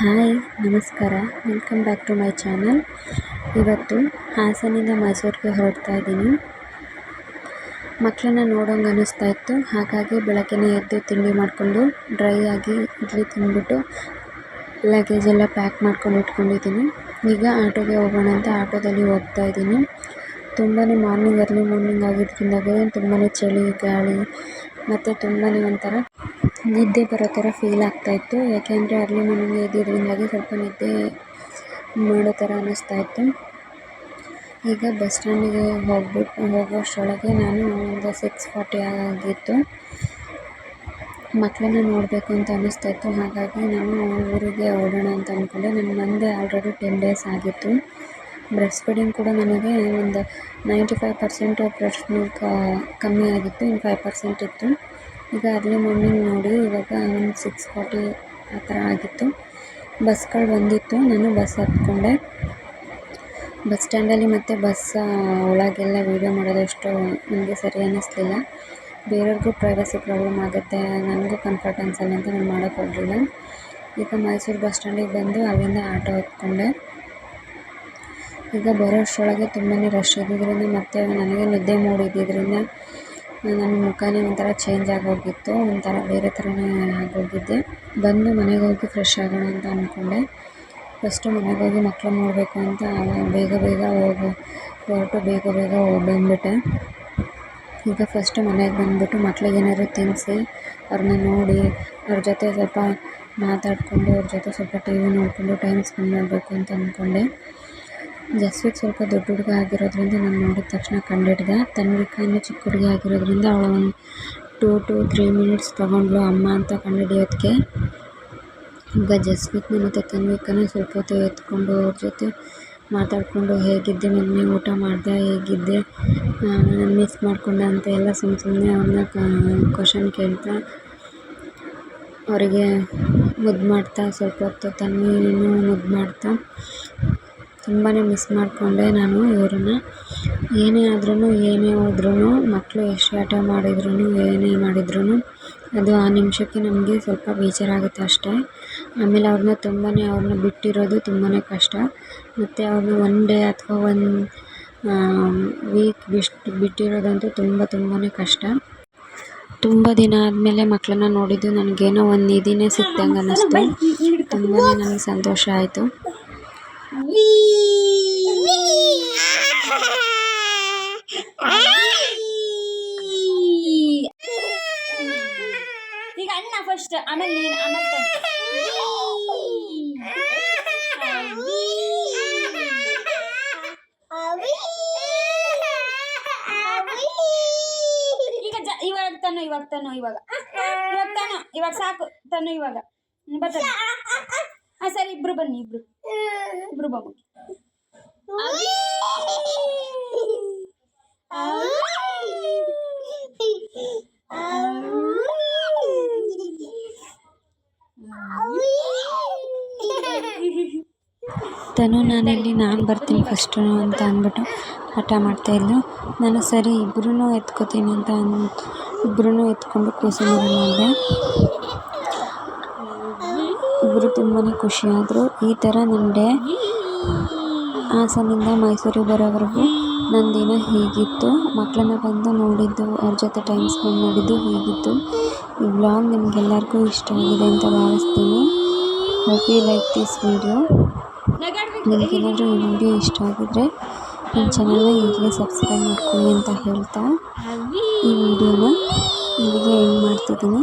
Hi, ನಮಸ್ಕಾರ. Welcome back to my channel ಇವತ್ತು ಹಾಸನಿಂದ ಮೈಸೂರಿಗೆ ಹೊರಡ್ತಾ ಇದ್ದೀನಿ. ಮಕ್ಕಳನ್ನ ನೋಡೋಂಗೆ ಅನ್ನಿಸ್ತಾ ಇತ್ತು. ಹಾಗಾಗಿ ಬೆಳಗ್ಗೆನೇ ಎದ್ದು ತಿಂಡಿ ಮಾಡಿಕೊಂಡು ಡ್ರೈ ಆಗಿ ಇಡ್ಲಿ ತಿಂದ್ಬಿಟ್ಟು ಲಗೇಜ್ ಎಲ್ಲ ಪ್ಯಾಕ್ ಮಾಡ್ಕೊಂಡು ಇಟ್ಕೊಂಡಿದ್ದೀನಿ. ಈಗ ಆಟೋಗೆ ಹೋಗೋಣ ಅಂತ ಆಟೋದಲ್ಲಿ ಹೋಗ್ತಾ ಇದ್ದೀನಿ. ತುಂಬಾ ಮಾರ್ನಿಂಗ್ ಅರ್ಲಿ ಮಾರ್ನಿಂಗ್ ಆಗಿದ್ದರಿಂದಾಗೆ ತುಂಬಾ ಚಳಿ, ಗಾಳಿ, ಮತ್ತು ತುಂಬಾ ಒಂಥರ ನಿದ್ದೆ ಬರೋ ಥರ ಫೀಲ್ ಆಗ್ತಾಯಿತ್ತು ಯಾಕೆಂದರೆ ಅರ್ಲಿ ಮಾರ್ನಿಂಗ್ ಎದ್ದಿದ್ದರಿಂದಾಗಿ ಸ್ವಲ್ಪ ನಿದ್ದೆ ಮಾಡೋ ಥರ ಅನ್ನಿಸ್ತಾ ಇತ್ತು. ಈಗ ಬಸ್ ಸ್ಟ್ಯಾಂಡಿಗೆ ಹೋಗ್ಬಿಟ್ಟು ಹೋಗೋಷ್ಟರೊಳಗೆ ನಾನು ಒಂದು ಸಿಕ್ಸ್ ಫಾರ್ಟಿ ಆಗಿತ್ತು. ಮಕ್ಕಳನ್ನ ನೋಡಬೇಕು ಅಂತ ಅನ್ನಿಸ್ತಾ ಇತ್ತು. ಹಾಗಾಗಿ ನಾನು ಊರಿಗೆ ಹೊರಡೋಣ ಅಂತ ಅಂದ್ಕೊಂಡೆ ನನ್ನ ಮಂದೆ ಆಲ್ರೆಡಿ ಟೆನ್ ಡೇಸ್ ಆಗಿತ್ತು. ಬ್ರೆಸ್ಟ್ ಫೀಡಿಂಗ್ ಕೂಡ ನನಗೆ ಒಂದು ninety five percent breast milk ಕಮ್ಮಿ ಆಗಿತ್ತು. ಇನ್ನು ಫೈವ್ ಪರ್ಸೆಂಟ್ ಇತ್ತು. ಈಗ ಅರ್ಲಿ ಮಾರ್ನಿಂಗ್ ನೋಡಿ, ಇವಾಗ ಒಂದು ಸಿಕ್ಸ್ ಫಾರ್ಟಿ ಆ ಥರ ಆಗಿತ್ತು. ಬಸ್ಗಳು ಬಂದಿತ್ತು, ನಾನು ಬಸ್ ಹತ್ಕೊಂಡೆ. ಬಸ್ ಸ್ಟ್ಯಾಂಡಲ್ಲಿ ಮತ್ತು ಬಸ್ ಒಳಗೆಲ್ಲ ವೀಡಿಯೋ ಮಾಡೋದಷ್ಟು ನನಗೆ ಸರಿ ಅನ್ನಿಸ್ಲಿಲ್ಲ. ಬೇರೆಯವ್ರಿಗೂ ಪ್ರೈವಸಿ ಪ್ರಾಬ್ಲಮ್ ಆಗುತ್ತೆ, ನನಗೂ ಕಂಫರ್ಟ್ ಅನ್ಸಲ್ಲ ಅಂತ ನಾನು ಮಾಡೋಕ್ಕೆ ಹೋಗಲಿಲ್ಲ. ಈಗ ಮೈಸೂರು ಬಸ್ ಸ್ಟ್ಯಾಂಡಿಗೆ ಬಂದು ಅಲ್ಲಿಂದ ಆಟೋ ಹತ್ಕೊಂಡೆ. ಈಗ ಬರೋ ಅಷ್ಟರೊಳಗೆ ತುಂಬಾ ರಶ್ ಇದ್ದಿದ್ದರಿಂದ ಮತ್ತು ನನಗೆ ನಿದ್ದೆ ಮೂಡ್ ಇದ್ದಿದ್ದರಿಂದ ನನ್ನ ಮುಖನೇ ಒಂಥರ ಚೇಂಜ್ ಆಗೋಗಿತ್ತು, ಒಂಥರ ಬೇರೆ ಥರನೇ ಆಗೋಗಿದ್ದೆ ಬಂದು ಮನೆಗೆ ಹೋಗಿ ಫ್ರೆಶ್ ಆಗೋಣ ಅಂತ ಅಂದ್ಕೊಂಡೆ ಫಸ್ಟು ಮನೆಗೆ ಹೋಗಿ ಮಕ್ಳನ್ನ ನೋಡಬೇಕು ಅಂತ ಬೇಗ ಬೇಗ ಹೋಗಿ, ಹೊರಟು ಬೇಗ ಬೇಗ ಹೋಗಿ ಬಂದುಬಿಟ್ಟೆ. ಈಗ ಫಸ್ಟು ಮನೆಗೆ ಬಂದುಬಿಟ್ಟು ಮಕ್ಳಿಗೇನಾದ್ರು ತಿನ್ನಿಸಿ ಅವ್ರನ್ನ ನೋಡಿ, ಅವ್ರ ಜೊತೆ ಸ್ವಲ್ಪ ಮಾತಾಡಿಕೊಂಡು, ಅವ್ರ ಜೊತೆ ಸ್ವಲ್ಪ ಟಿ ವಿ ನೋಡಿಕೊಂಡು ಟೈಮ್ ಸ್ಪೆಂಡ್ ಮಾಡಬೇಕು ಅಂತ ಅಂದ್ಕೊಂಡೆ ಜಸ್ವಿಕ್ ಸ್ವಲ್ಪ ದೊಡ್ಡ ಹುಡುಗ ಆಗಿರೋದ್ರಿಂದ ನಾನು ನೋಡಿದ ತಕ್ಷಣ ಕಂಡಿಡ್ದೆ. ತನ್ವಿಕಾ ಇನ್ನೂ ಚಿಕ್ಕ ಹುಡುಗಿ ಆಗಿರೋದ್ರಿಂದ ಅವಳು ಒಂದು ಟೂ ಟು ತ್ರೀ ಮಿನಿಟ್ಸ್ ತೊಗೊಂಡ್ಳು ಅಮ್ಮ ಅಂತ ಕಂಡುಹಿಡಿಯೋದಕ್ಕೆ ಈಗ ಜಸ್ವಿಕ್ನ ಮತ್ತು ತನ್ವಿಕನ ಸ್ವಲ್ಪ ಹೊತ್ತು ಎತ್ಕೊಂಡು ಅವ್ರ ಜೊತೆ ಮಾತಾಡಿಕೊಂಡು ಹೇಗಿದ್ದೆ ಮೊನ್ನೆ ಊಟ ಮಾಡಿದೆ, ಹೇಗಿದ್ದೆ ನಾನು ಮಿಸ್ ಮಾಡಿಕೊಂಡೆ ಅಂತ ಎಲ್ಲ ಸುಮ್ಮ ಸುಮ್ಮನೆ ಅವ್ರನ್ನ ಕ್ವಶನ್ ಕೇಳ್ತಾ ಅವರಿಗೆ ಮುದ್ದು ಮಾಡ್ತಾ ಸ್ವಲ್ಪ ಹೊತ್ತು ತನ್ವಿನೂ ಮುದ್ದು ಮಾಡ್ತಾ ತುಂಬಾ ಮಿಸ್ ಮಾಡಿಕೊಂಡೆ ನಾನು ಇವ್ರನ್ನ. ಏನೇ ಆದ್ರೂ ಏನೇ ಹೋದ್ರೂ ಮಕ್ಕಳು ಎಷ್ಟು ಆಟ ಮಾಡಿದ್ರೂ ಏನೇ ಮಾಡಿದ್ರೂ ಅದು ಆ ನಿಮಿಷಕ್ಕೆ ನಮಗೆ ಸ್ವಲ್ಪ ಬೇಜಾರಾಗುತ್ತೆ ಅಷ್ಟೇ. ಆಮೇಲೆ ಅವ್ರನ್ನ ತುಂಬಾ ಅವ್ರನ್ನ ಬಿಟ್ಟಿರೋದು ತುಂಬಾ ಕಷ್ಟ. ಮತ್ತು ಅವ್ರನ್ನ ಒನ್ ಡೇ ಅಥವಾ ಒನ್ ವೀಕ್ ಬಿಟ್ಟು ಬಿಟ್ಟಿರೋದಂತೂ ತುಂಬ ತುಂಬಾ ಕಷ್ಟ. ತುಂಬ ದಿನ ಆದಮೇಲೆ ಮಕ್ಕಳನ್ನ ನೋಡಿದ್ದು ನನಗೇನೋ ಒಂದು ನಿಧಿನೇ ಸಿಕ್ದಂಗೆ ಅನ್ನಿಸ್ತು ತುಂಬಾ ನನಗೆ ಸಂತೋಷ ಆಯಿತು. ಈಗ ಅಣ್ಣ ಫಸ್ಟ್ ಆಮೇಲೆ ನೀನು, ಆಮೇಲೆ. ಈಗ ಜ, ಇವಾಗ ತನ್ನು ಇವಾಗ ತನ್ನು, ಇವಾಗ. ಇವಾಗ ತನು ಇವಾಗ ಸಾಕು, ತನ್ನು, ಇವಾಗ. ಬರ್ತದೆ ಹಾ ಸರಿ, ಇಬ್ರು ಬನ್ನಿ, ಇಬ್ರು. ಇಬ್ರು ಬಾಬು ತನು, ನಾನಲ್ಲಿ, ನಾನು ಬರ್ತೀನಿ ಫಸ್ಟು ಅಂತ ಅಂದ್ಬಿಟ್ಟು ಹಠ ಮಾಡ್ತಾಯಿದ್ಲು ನಾನು, ಸರಿ ಇಬ್ಬರೂ ಎತ್ಕೋತೀನಿ ಅಂತ ಅನ್ ಇಬ್ಬರೂ ಎತ್ಕೊಂಡು ಕೂಸು ಮರಿ ಮಾಡಿದೆ ಇಬ್ಬರು ತುಂಬಾ ಖುಷಿಯಾದರು. ಈ ಥರ ನನ್ನ ಹಾಸನದಿಂದ ಹಾಸನಿಂದ ಮೈಸೂರಿಗೆ ಬರೋವರೆಗೂ ನನ್ನ ದಿನ ಹೀಗಿತ್ತು. ಮಕ್ಕಳನ್ನ ಬಂದು ನೋಡಿದ್ದು, ಅವ್ರ ಜೊತೆ ಟೈಮ್ ಸ್ಪೆಂಡ್ ಮಾಡಿದ್ದು ಹೀಗಿತ್ತು. ಈ ವ್ಲಾಗ್ ನಿಮಗೆಲ್ಲರಿಗೂ ಇಷ್ಟ ಆಗಿದೆ ಅಂತ ಭಾವಿಸ್ತೀನಿ. Hope you like this video ನಿಮಗೇನಾದರೂ ಈ ವಿಡಿಯೋ ಇಷ್ಟ ಆಗಿದ್ರೆ ನನ್ನ ಚಾನಲ್ನ ಈಗಲೇ ಸಬ್ಸ್ಕ್ರೈಬ್ ಮಾಡ್ಕೊಳ್ಳಿ ಅಂತ ಹೇಳ್ತಾ ಈ ವಿಡಿಯೋನ ಇಲ್ಲಿಗೆ ಎಂಡ್ ಮಾಡ್ತಿದ್ದೀನಿ.